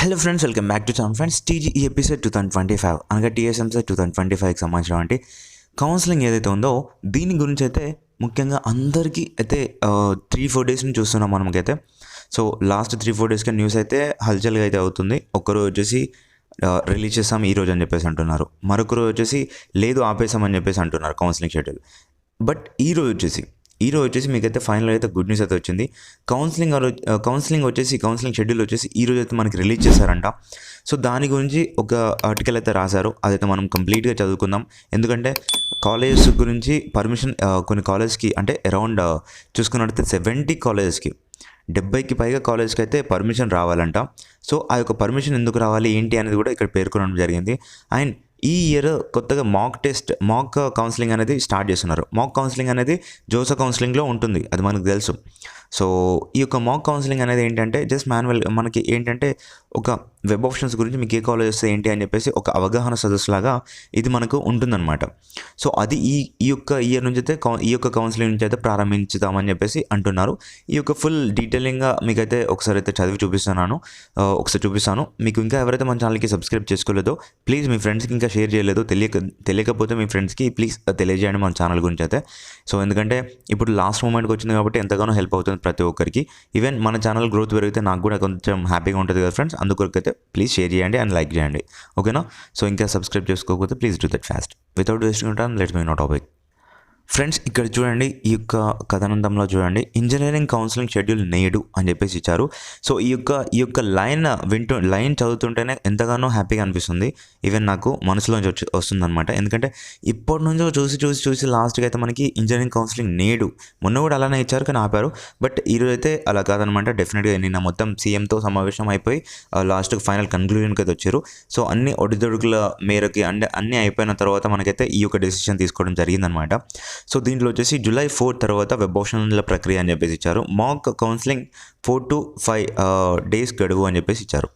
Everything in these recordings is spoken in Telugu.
Hello friends welcome back to town friends TG ఈ episode two thousand twenty five అనగా టీఎస్ఎంసీ టూ థౌసండ్ ట్వంటీ ఫైవ్కి సంబంధించినటువంటి కౌన్సిలింగ్ ఏదైతే ఉందో దీని గురించి అయితే ముఖ్యంగా అందరికీ అయితే త్రీ ఫోర్ డేస్ నుంచి చూస్తున్నాం మనకైతే సో లాస్ట్ త్రీ ఫోర్ డేస్గా న్యూస్ అయితే హల్చల్గా అయితే అవుతుంది. ఒక్కరోజు వచ్చేసి రిలీజ్ చేస్తాం ఈ రోజు అని చెప్పేసి అంటున్నారు. మరొక రోజు వచ్చేసి లేదు ఆపేసామని చెప్పేసి అంటున్నారు కౌన్సిలింగ్ షెడ్యూల్ బట్ ఈ రోజు వచ్చేసి ఈరోజు రోజు వచ్చేసి మీకైతే ఫైనల్ అయితే గుడ్ న్యూస్ అయితే వచ్చింది. కౌన్సిలింగ్ కౌన్సిలింగ్ వచ్చేసి కౌన్సిలింగ్ షెడ్యూల్ వచ్చేసి ఈ రోజు అయితే మనకి రిలీజ్ చేశారంట. సో దాని గురించి ఒక ఆర్టికల్ అయితే రాశారు. అదైతే మనం కంప్లీట్గా చదువుకుందాం. ఎందుకంటే కాలేజెస్ గురించి పర్మిషన్ కొన్ని కాలేజ్కి అంటే అరౌండ్ చూసుకున్నట్టయితే సెవెంటీ కాలేజెస్కి డెబ్బైకి పైగా కాలేజ్కి అయితే పర్మిషన్ రావాలంట. సో ఆ యొక్క పర్మిషన్ ఎందుకు రావాలి? ఏంటి అనేది కూడా ఇక్కడ పేర్కొనడం జరిగింది. అండ్ ఈ ఇయర్ కొత్తగా మాక్ టెస్ట్ మాక్ కౌన్సిలింగ్ అనేది స్టార్ట్ చేస్తున్నారు. మాక్ కౌన్సిలింగ్ అనేది జోసా కౌన్సిలింగ్లో ఉంటుంది. అది మనకు తెలుసు. సో ఈ యొక్క మాక్ కౌన్సిలింగ్ అనేది ఏంటంటే జస్ట్ మాన్యువల్ మనకి ఏంటంటే ఒక వెబ్ ఆప్షన్స్ గురించి మీకు ఏ కాలేజ్ వస్తే ఏంటి అని చెప్పేసి ఒక అవగాహన సదస్సులాగా ఇది మనకు ఉంటుందన్నమాట. సో అది ఈ ఈ యొక్క ఇయర్ నుంచి అయితే ఈ యొక్క కౌన్సిలింగ్ నుంచి అయితే ప్రారంభించుదామని చెప్పేసి అంటున్నారు. ఈ యొక్క ఫుల్ డీటెయిలింగ్గా మీకైతే ఒకసారి అయితే చదివి చూపిస్తున్నాను. ఒకసారి చూపిస్తాను. మీకు ఇంకా ఎవరైతే మన ఛానల్కి సబ్స్క్రైబ్ చేసుకోలేదో ప్లీజ్ మీ ఫ్రెండ్స్కి ఇంకా షేర్ చేయలేదో. తెలియక తెలియకపోతే మీ ఫ్రెండ్స్కి ప్లీజ్ తెలియజేయండి మన ఛానల్ గురించి అయితే. సో ఎందుకంటే ఇప్పుడు లాస్ట్ మూమెంట్కి వచ్చింది కాబట్టి ఎంతగానో హెల్ప్ అవుతుంది ప్రతి ఒక్కరికి. ఈవెన్ మన ఛానల్ గ్రోత్ పెరిగితే నాకు కూడా కొంచెం హ్యాపీగా ఉంటుంది కదా ఫ్రెండ్స్ అందుకొరకైతే ప్లీజ్ షేర్ చేయండి అండ్ లైక్ చేయండి. ఓకేనా సో ఇంకా సబ్స్క్రైబ్ చేసుకోకపోతే please do that fast without wasting time let me know topic friends ఇక్కడ చూడండి ఈ యొక్క కథనంతంలో చూడండి ఇంజనీరింగ్ కౌన్సిలింగ్ షెడ్యూల్ నేడు అని చెప్పేసి ఇచ్చారు. సో ఈ యొక్క ఈ యొక్క లైన్ వింటూ లైన్ చదువుతుంటేనే ఎంతగానో హ్యాపీగా అనిపిస్తుంది. ఈవెన్ నాకు మనసులోంచి వచ్చి వస్తుందన్నమాట. ఎందుకంటే ఇప్పటి నుంచో చూసి చూసి చూసి లాస్ట్కి అయితే మనకి ఇంజనీరింగ్ కౌన్సిలింగ్ నేడు. మొన్న కూడా అలానే ఇచ్చారు కానీ ఆపారు. బట్ ఈరోజు అయితే అలా కాదనమాట డెఫినెట్గా నిన్న మొత్తం సీఎంతో సమావేశం అయిపోయి లాస్ట్కి ఫైనల్ కన్క్లూజన్కి అయితే వచ్చారు. సో అన్ని ఒడిదొడుకుల మేరకి అంటే అన్నీ అయిపోయిన తర్వాత మనకైతే ఈ యొక్క డెసిషన్ తీసుకోవడం జరిగిందనమాట సో దీంట్లో వచ్చేసి జూలై ఫోర్ తర్వాత వెబ్ ఆప్షన్ల ప్రక్రియ అని చెప్పేసి ఇచ్చారు. Mock counselling four to five days గడువు అని చెప్పేసి ఇచ్చారు.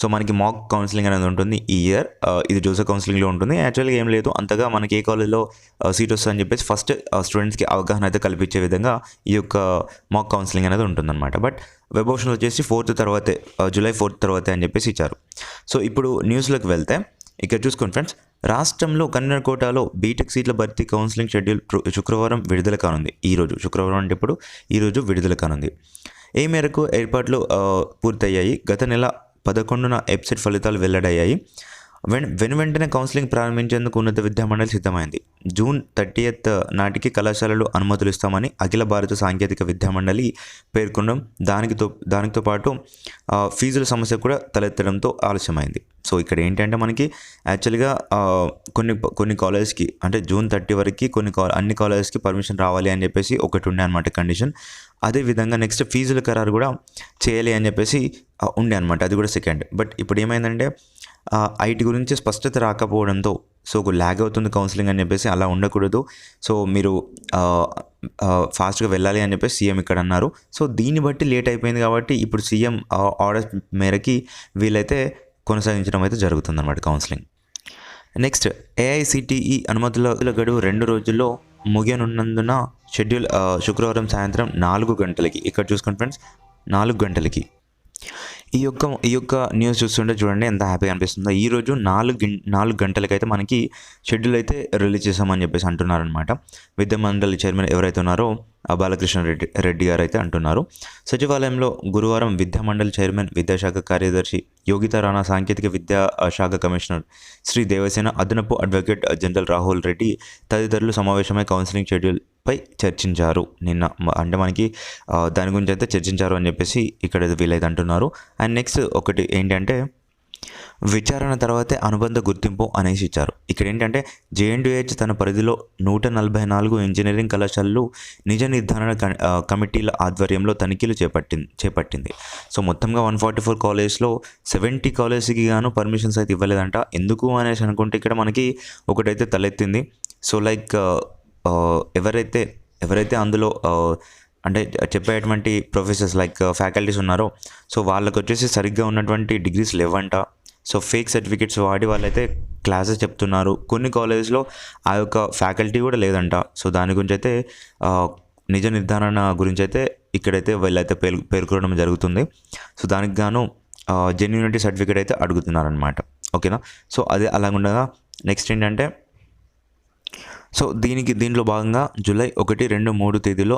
సో మనకి మాక్ కౌన్సిలింగ్ అనేది ఉంటుంది ఈ ఇయర్. ఇది జోసెఫ్ కౌన్సిలింగ్లో ఉంటుంది. యాక్చువల్గా ఏం లేదు. అంతగా మనకి ఏ కాలేజ్లో సీట్ వస్తుందని చెప్పేసి ఫస్ట్ స్టూడెంట్స్కి అవగాహన అయితే కల్పించే విధంగా ఈ యొక్క మాక్ కౌన్సిలింగ్ అనేది ఉంటుందన్నమాట. బట్ వెబ్ ఆప్షన్ వచ్చేసి ఫోర్త్ తర్వాతే జూలై ఫోర్త్ తర్వాతే అని చెప్పేసి ఇచ్చారు. సో ఇప్పుడు న్యూస్లోకి వెళ్తే ఇక్కడ చూసుకోండి ఫ్రెండ్స్ రాష్ట్రంలో కన్నడ కోటాలో బీటెక్ సీట్ల భర్తీ కౌన్సిలింగ్ షెడ్యూల్ శుక్రవారం విడుదల కానుంది. ఈరోజు శుక్రవారం అంటే ఇప్పుడు ఈరోజు విడుదల కానుంది. ఏ మేరకు ఏర్పాట్లు పూర్తయ్యాయి. గత నెల పదకొండున వెబ్సైట్ ఫలితాలు వెల్లడయ్యాయి. వెన్ వెను వెంటనే కౌన్సిలింగ్ ప్రారంభించేందుకు ఉన్నత విద్యామండలి సిద్ధమైంది. జూన్ థర్టీయత్ నాటికి కళాశాలలు అనుమతులు ఇస్తామని అఖిల భారత సాంకేతిక విద్యామండలి పేర్కొనడం దానికితో దానితో పాటు ఫీజుల సమస్య కూడా తలెత్తడంతో ఆలస్యమైంది. సో ఇక్కడ ఏంటంటే మనకి యాక్చువల్గా కొన్ని కొన్ని కాలేజ్కి అంటే జూన్ థర్టీ వరకు కొన్ని కా అన్ని కాలేజెస్కి పర్మిషన్ రావాలి అని చెప్పేసి ఒకటి ఉండే అనమాట కండిషన్. అదేవిధంగా నెక్స్ట్ ఫీజుల ఖరారు కూడా చేయాలి అని చెప్పేసి ఉండే అనమాట అది కూడా సెకండ్. బట్ ఇప్పుడు ఏమైందంటే ఐటీ గురించి స్పష్టత రాకపోవడంతో సో ఒక ల్యాగ్ అవుతుంది కౌన్సిలింగ్ అని చెప్పేసి అలా ఉండకూడదు. సో మీరు ఫాస్ట్గా వెళ్ళాలి అని చెప్పేసి సీఎం ఇక్కడ అన్నారు. సో దీన్ని బట్టి లేట్ అయిపోయింది కాబట్టి ఇప్పుడు సీఎం ఆర్డర్ మేరకి వీళ్ళైతే కొనసాగించడం అయితే జరుగుతుందన్నమాట కౌన్సిలింగ్ నెక్స్ట్ ఏఐసిటిఈ అనుమతుల గడువు రెండు రోజుల్లో ముగియనున్నందున షెడ్యూల్ శుక్రవారం సాయంత్రం నాలుగు గంటలకి ఇక్కడ చూసుకోండి ఫ్రెండ్స్ నాలుగు గంటలకి. ఈ యొక్క ఈ యొక్క న్యూస్ చూస్తుంటే చూడండి ఎంత హ్యాపీగా అనిపిస్తుందో. ఈ రోజు నాలుగు గం నాలుగు గంటలకైతే మనకి షెడ్యూల్ అయితే రిలీజ్ చేసామని చెప్పేసి అంటున్నారనమాట విద్యామండలి చైర్మన్ ఎవరైతే ఉన్నారో ఆ బాలకృష్ణ రెడ్డి రెడ్డి గారు అయితే అంటున్నారు. సచివాలయంలో గురువారం విద్యామండలి చైర్మన్ విద్యాశాఖ కార్యదర్శి యోగితా రాణా సాంకేతిక విద్యా శాఖ కమిషనర్ శ్రీ దేవసేన అదనపు అడ్వకేట్ జనరల్ రాహుల్ రెడ్డి తదితరులు సమావేశమై కౌన్సిలింగ్ షెడ్యూల్ పై చర్చించారు. నిన్న అంటే మనకి దాని గురించి అయితే చర్చించారు అని చెప్పేసి ఇక్కడ వీలైతే అంటున్నారు. అండ్ నెక్స్ట్ ఒకటి ఏంటంటే విచారణ తర్వాతే అనుబంధ గుర్తింపు అనేసి ఇచ్చారు. ఇక్కడ ఏంటంటే జేఎన్డిహెచ్ తన పరిధిలో నూట నలభై నాలుగు ఇంజనీరింగ్ కళాశాలలు నిజ నిర్ధారణ క- కమిటీల ఆధ్వర్యంలో తనిఖీలు చేపట్టింది చేపట్టింది. సో మొత్తంగా వన్ ఫార్టీ ఫోర్ కాలేజ్లో సెవెంటీ కాలేజ్కి గాను పర్మిషన్స్ అయితే ఇవ్వలేదంట. ఎందుకు అనేసి అనుకుంటే ఇక్కడ మనకి ఒకటైతే తలెత్తింది. సో లైక్ ఎవరైతే ఎవరైతే అందులో అంటే చెప్పేటువంటి ప్రొఫెసర్స్ లైక్ ఫ్యాకల్టీస్ ఉన్నారో సో వాళ్ళకి వచ్చేసి సరిగ్గా ఉన్నటువంటి డిగ్రీస్ లేవంట. సో ఫేక్ సర్టిఫికేట్స్ వాడి వాళ్ళైతే క్లాసెస్ చెప్తున్నారు. కొన్ని కాలేజెస్లో ఆ యొక్క ఫ్యాకల్టీ కూడా లేదంట. సో దాని గురించి అయితే నిజ నిర్ధారణ గురించి అయితే ఇక్కడైతే వీళ్ళైతే పేరు పేర్కొనడం జరుగుతుంది. సో దానికి గాను జెన్యూనిటీ సర్టిఫికేట్ అయితే అడుగుతున్నారనమాట ఓకేనా? సో అదే అలాగుండగా నెక్స్ట్ ఏంటంటే సో దీనికి దీంట్లో భాగంగా జూలై ఒకటి రెండు మూడు తేదీలో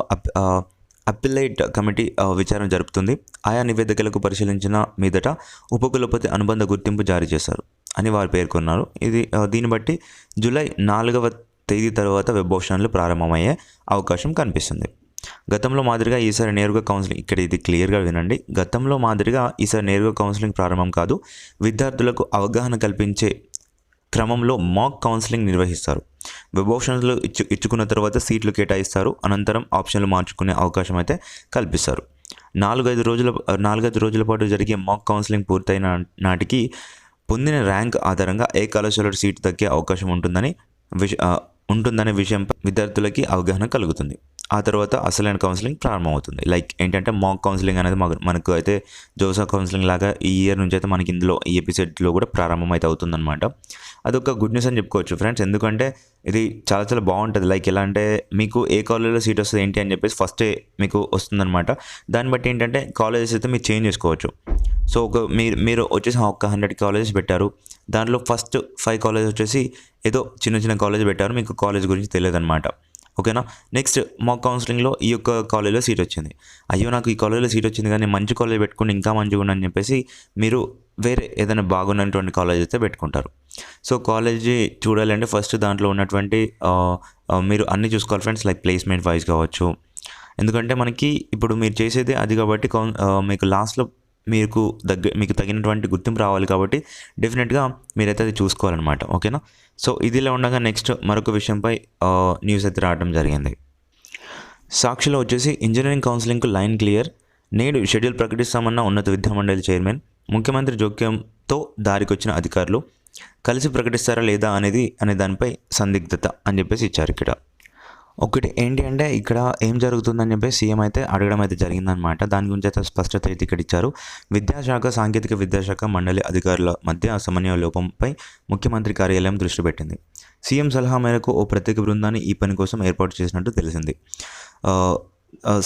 అప్పిలైట్ కమిటీ విచారణ జరుపుతుంది. ఆయా నివేదికలకు పరిశీలించిన మీదట ఉపకులపతి అనుబంధ గుర్తింపు జారీ చేశారు అని వారు పేర్కొన్నారు. ఇది దీన్ని బట్టి జూలై నాలుగవ తేదీ తర్వాత వెబ్ ఆప్షన్లు ప్రారంభమయ్యే అవకాశం కనిపిస్తుంది. గతంలో మాదిరిగా ఈసారి నేరుగా కౌన్సిలింగ్ ఇక్కడ ఇది క్లియర్గా వినండి. గతంలో మాదిరిగా ఈసారి నేరుగా కౌన్సిలింగ్ ప్రారంభం కాదు. విద్యార్థులకు అవగాహన కల్పించే క్రమంలో మాక్ కౌన్సిలింగ్ నిర్వహిస్తారు. వెబ్ ఆప్షన్స్లో ఇచ్చు ఇచ్చుకున్న తర్వాత సీట్లు కేటాయిస్తారు. అనంతరం ఆప్షన్లు మార్చుకునే అవకాశం అయితే కల్పిస్తారు. నాలుగైదు రోజుల నాలుగైదు రోజుల పాటు జరిగే మాక్ కౌన్సిలింగ్ పూర్తయిన నాటికి పొందిన ర్యాంక్ ఆధారంగా ఏ కళాశాలలో సీటు దక్కే అవకాశం ఉంటుందని విష ఉంటుందనే విషయంపై విద్యార్థులకి అవగాహన కలుగుతుంది. ఆ తర్వాత అసలైన కౌన్సిలింగ్ ప్రారంభమవుతుంది. లైక్ ఏంటంటే మాక్ కౌన్సిలింగ్ అనేది మాకు మనకు అయితే జోసా కౌన్సిలింగ్ లాగా ఈ ఇయర్ నుంచి అయితే మనకి ఇందులో ఈ ఎపిసోడ్లో కూడా ప్రారంభం అయితే అవుతుందన్నమాట. అదొక గుడ్ న్యూస్ అని చెప్పుకోవచ్చు ఫ్రెండ్స్ ఎందుకంటే ఇది చాలా చాలా బాగుంటుంది. లైక్ ఎలా అంటే మీకు ఏ కాలేజీలో సీట్ వస్తుంది ఏంటి అని చెప్పేసి ఫస్టే మీకు వస్తుందన్నమాట. దాన్ని బట్టి ఏంటంటే కాలేజెస్ అయితే మీరు చేంజ్ చేసుకోవచ్చు. సో ఒక మీరు మీరు వచ్చేసి ఒక హండ్రెడ్ కాలేజెస్ పెట్టారు. దాంట్లో ఫస్ట్ ఫైవ్ కాలేజ్ వచ్చేసి ఏదో చిన్న చిన్న కాలేజ్ పెట్టారు. మీకు కాలేజ్ గురించి తెలియదు అనమాట ఓకేనా? నెక్స్ట్ మాక్ కౌన్సిలింగ్లో ఈ యొక్క కాలేజ్లో సీట్ వచ్చింది. అయ్యో నాకు ఈ కాలేజ్లో సీట్ వచ్చింది కానీ మంచి కాలేజ్ పెట్టుకుని ఇంకా మంచిగా ఉండని చెప్పేసి మీరు వేరే ఏదైనా బాగున్నటువంటి కాలేజ్ అయితే పెట్టుకుంటారు. సో కాలేజీ చూడాలంటే ఫస్ట్ దాంట్లో ఉన్నటువంటి మీరు అన్నీ చూసుకోవాలి ఫ్రెండ్స్ లైక్ ప్లేస్మెంట్ వైజ్ కావచ్చు. ఎందుకంటే మనకి ఇప్పుడు మీరు చేసేది అది కాబట్టి కౌన్ మీకు లాస్ట్లో మీకు దగ్గర మీకు తగినటువంటి గుర్తింపు రావాలి కాబట్టి డెఫినెట్గా మీరైతే అది చూసుకోవాలన్నమాట. ఓకేనా? సో ఇదిలా ఉండగా నెక్స్ట్ మరొక విషయంపై న్యూస్ అయితే రావడం జరిగింది. సాక్షిలో వచ్చేసి ఇంజనీరింగ్ కౌన్సిలింగ్కు లైన్ క్లియర్. నేడు షెడ్యూల్ ప్రకటిస్తామన్న ఉన్నత విద్యామండలి చైర్మన్ ముఖ్యమంత్రి జోక్యంతో దారికొచ్చిన అధికారులు కలిసి ప్రకటిస్తారా లేదా అనేది అనే దానిపై సందిగ్ధత అని చెప్పేసి ఇచ్చారు ఇక్కడ. ఒకటి ఏంటి అంటే ఇక్కడ ఏం జరుగుతుందని చెప్పి సీఎం అయితే అడగడం అయితే జరిగిందనమాట దాని గురించి అయితే స్పష్టత అయితే ఇక్కడ ఇచ్చారు. విద్యాశాఖ సాంకేతిక విద్యాశాఖ మండలి అధికారుల మధ్య సమన్వయ లోపంపై ముఖ్యమంత్రి కార్యాలయం దృష్టి పెట్టింది. సీఎం సలహా మేరకు ఓ ప్రత్యేక బృందాన్ని ఈ పని కోసం ఏర్పాటు చేసినట్టు తెలిసింది.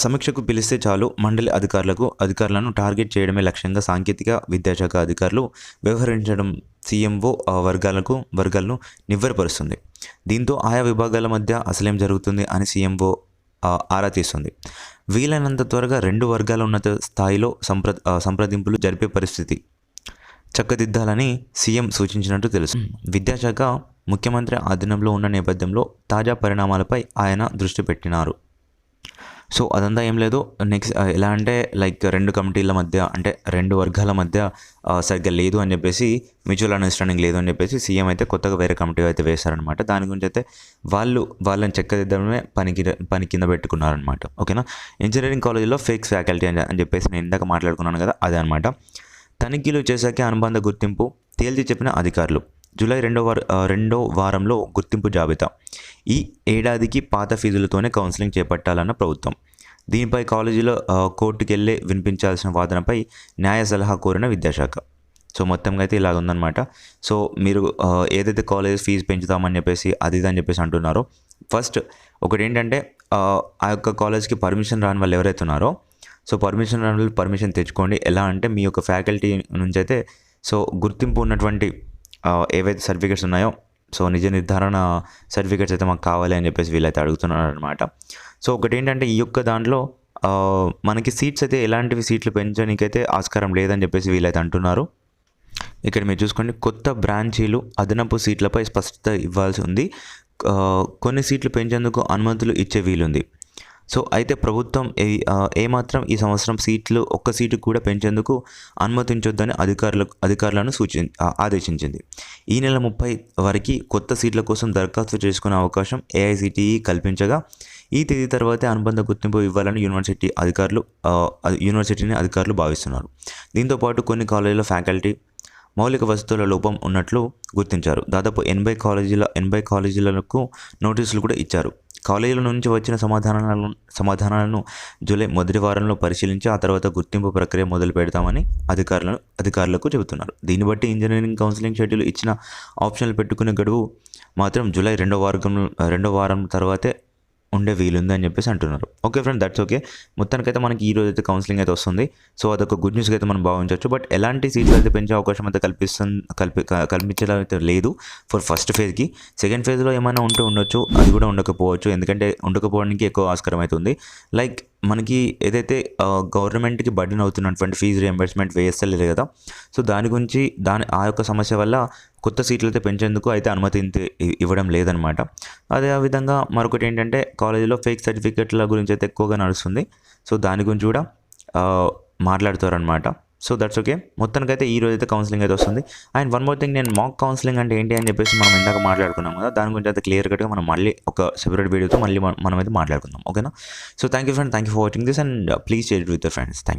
సమీక్షకు పిలిస్తే చాలు. మండలి అధికారులకు అధికారులను టార్గెట్ చేయడమే లక్ష్యంగా సాంకేతిక విద్యాశాఖ అధికారులు వ్యవహరించడం సీఎంఓ వర్గాలకు వర్గాలను నివ్వరపరుస్తుంది. దీంతో ఆయా విభాగాల మధ్య అసలేం జరుగుతుంది అని సీఎంఓ ఆరా తీస్తుంది. వీలైనంత త్వరగా రెండు వర్గాల ఉన్నత స్థాయిలో సంప్ర సంప్రదింపులు జరిపే పరిస్థితి చక్కదిద్దాలని సీఎం సూచించినట్టు తెలుసు. విద్యాశాఖ ముఖ్యమంత్రి ఆధీనంలో ఉన్న నేపథ్యంలో తాజా పరిణామాలపై ఆయన దృష్టి పెట్టినారు. సో అదంతా ఏం లేదు. నెక్స్ట్ ఎలా అంటే లైక్ రెండు కమిటీల మధ్య అంటే రెండు వర్గాల మధ్య సరిగ్గా లేదు అని చెప్పేసి మ్యూచువల్ అండర్స్టాండింగ్ లేదు అని చెప్పేసి సీఎం అయితే కొత్తగా వేరే కమిటీ అయితే వేశారనమాట దాని గురించి అయితే వాళ్ళు వాళ్ళని చెక్కదిద్దడమే పనికి పని కింద పెట్టుకున్నారనమాట ఓకేనా? ఇంజనీరింగ్ కాలేజీలో ఫేక్స్ ఫ్యాకల్టీ అని అని చెప్పేసి నేను ఇందాక మాట్లాడుకున్నాను కదా అదే అనమాట తనిఖీలు చేశాకే అనుబంధ గుర్తింపు తేల్చి చెప్పిన అధికారులు. జూలై రెండో వార రెండో వారంలో గుర్తింపు జాబితా. ఈ ఏడాదికి పాత ఫీజులతోనే కౌన్సిలింగ్ చేపట్టాలన్న ప్రభుత్వం. దీనిపై కాలేజీలో ఆ, కోర్టుకెళ్ళి వినిపించాల్సిన వాదనపై న్యాయ సలహా కోరిన విద్యాశాఖ. సో మొత్తంగా అయితే ఇలాగ ఉందన్నమాట. సో మీరు ఏదైతే కాలేజ్ ఫీజు పెంచుతామని చెప్పేసి అది ఇది అని చెప్పేసి అంటున్నారో ఫస్ట్ ఒకటి ఏంటంటే ఆ, యొక్క కాలేజ్కి పర్మిషన్ రాని వాళ్ళు ఎవరైతే ఉన్నారో సో పర్మిషన్ రాని వాళ్ళు పర్మిషన్ తెచ్చుకోండి. ఎలా అంటే మీ యొక్క ఫ్యాకల్టీ నుంచి అయితే సో గుర్తింపు ఉన్నటువంటి ఏవైతే సర్టిఫికేట్స్ ఉన్నాయో సో నిజ నిర్ధారణ సర్టిఫికేట్స్ అయితే మాకు కావాలి అని చెప్పేసి వీళ్ళైతే అడుగుతున్నారు అనమాట సో ఒకటి ఏంటంటే ఈ యొక్క దాంట్లో మనకి సీట్స్ అయితే ఎలాంటివి సీట్లు పెంచడానికైతే ఆస్కారం లేదని చెప్పేసి వీళ్ళైతే అంటున్నారు. ఇక్కడ మీరు చూసుకోండి కొత్త బ్రాంచీలు అదనపు సీట్లపై స్పష్టత ఇవ్వాల్సి ఉంది. కొన్ని సీట్లు పెంచేందుకు అనుమతులు ఇచ్చే వీలుంది. సో అయితే ప్రభుత్వం ఏ- ఏమాత్రం ఈ సంవత్సరం సీట్లు ఒక్క సీటు కూడా పెంచేందుకు అనుమతించొద్దని అధికారులకు అధికారులను సూచి ఆదేశించింది. ఈ నెల ముప్పై వరకు కొత్త సీట్ల కోసం దరఖాస్తు చేసుకునే అవకాశం ఏఐసిటిఈ కల్పించగా ఈ తేదీ తర్వాతే అనుబంధ గుర్తింపు ఇవ్వాలని యూనివర్సిటీ అధికారులు యూనివర్సిటీని అధికారులు భావిస్తున్నారు. దీంతోపాటు కొన్ని కాలేజీల ఫ్యాకల్టీ మౌలిక వసతుల లోపం ఉన్నట్లు గుర్తించారు. దాదాపు ఎనభై కాలేజీల ఎనభై కాలేజీలకు నోటీసులు కూడా ఇచ్చారు. కాలేజీల నుంచి వచ్చిన సమాధానాలను సమాధానాలను జూలై మొదటి వారంలో పరిశీలించి ఆ తర్వాత గుర్తింపు ప్రక్రియ మొదలు పెడతామని అధికారులను అధికారులకు చెబుతున్నారు. దీన్ని బట్టి ఇంజనీరింగ్ కౌన్సిలింగ్ షెడ్యూల్ ఇచ్చిన ఆప్షన్లు పెట్టుకునే గడువు మాత్రం జూలై రెండో వారం రెండో వారం తర్వాతే ఉండే వీలుంది అని చెప్పేసి అంటున్నారు. ఓకే ఫ్రెండ్ దట్స్ ఓకే మొత్తానికైతే మనకి ఈ రోజు అయితే కౌన్సిలింగ్ అయితే వస్తుంది. సో అదొక గుడ్ న్యూస్గా అయితే మనం భావించవచ్చు బట్ ఎలాంటి సీట్లు అయితే పెంచే అవకాశం అయితే కల్పిస్తుంది కల్పి కల్పించడం కల్పించేలా అయితే లేదు ఫర్ ఫస్ట్ ఫేజ్కి సెకండ్ ఫేజ్లో ఏమైనా ఉంటే ఉండొచ్చు అది కూడా ఉండకపోవచ్చు. ఎందుకంటే ఉండకపోవడానికి ఎక్కువ ఆస్కారం అవుతుంది లైక్ మనకి ఏదైతే గవర్నమెంట్కి బర్డెన్ అవుతున్నటువంటి ఫీజు రియంబర్స్మెంట్ వేస్తలేదు కదా సో దాని గురించి దాని ఆ యొక్క సమస్య వల్ల కొత్త సీట్లు అయితే పెంచేందుకు అయితే అనుమతి ఇవ్వడం లేదనమాట. అదే ఆ విధంగా మరొకటి ఏంటంటే కాలేజీలో ఫేక్ సర్టిఫికెట్ల గురించి అయితే ఎక్కువగా నడుస్తుంది. సో దాని గురించి కూడా మాట్లాడతారనమాట. సో దట్స్ ఓకే మొత్తానికి అయితే ఈ రోజు అయితే కౌన్సిలింగ్ అయితే వస్తుంది. అండ్ వన్ మోర్ థింగ్ నేను మాక్ కౌన్సిలింగ్ అంటే ఏంటి అని చెప్పేసి మనం ఇందాక మాట్లాడుకున్నాం కదా దాని గురించి అయితే క్లియర్ కట్గా మనం మళ్ళీ ఒక సెపరేట్ వీడియోతో మళ్ళీ మనం అయితే మాట్లాడుకుందాం. ఓకేనా so thank you friend thank you for watching this and please share with with friends thank you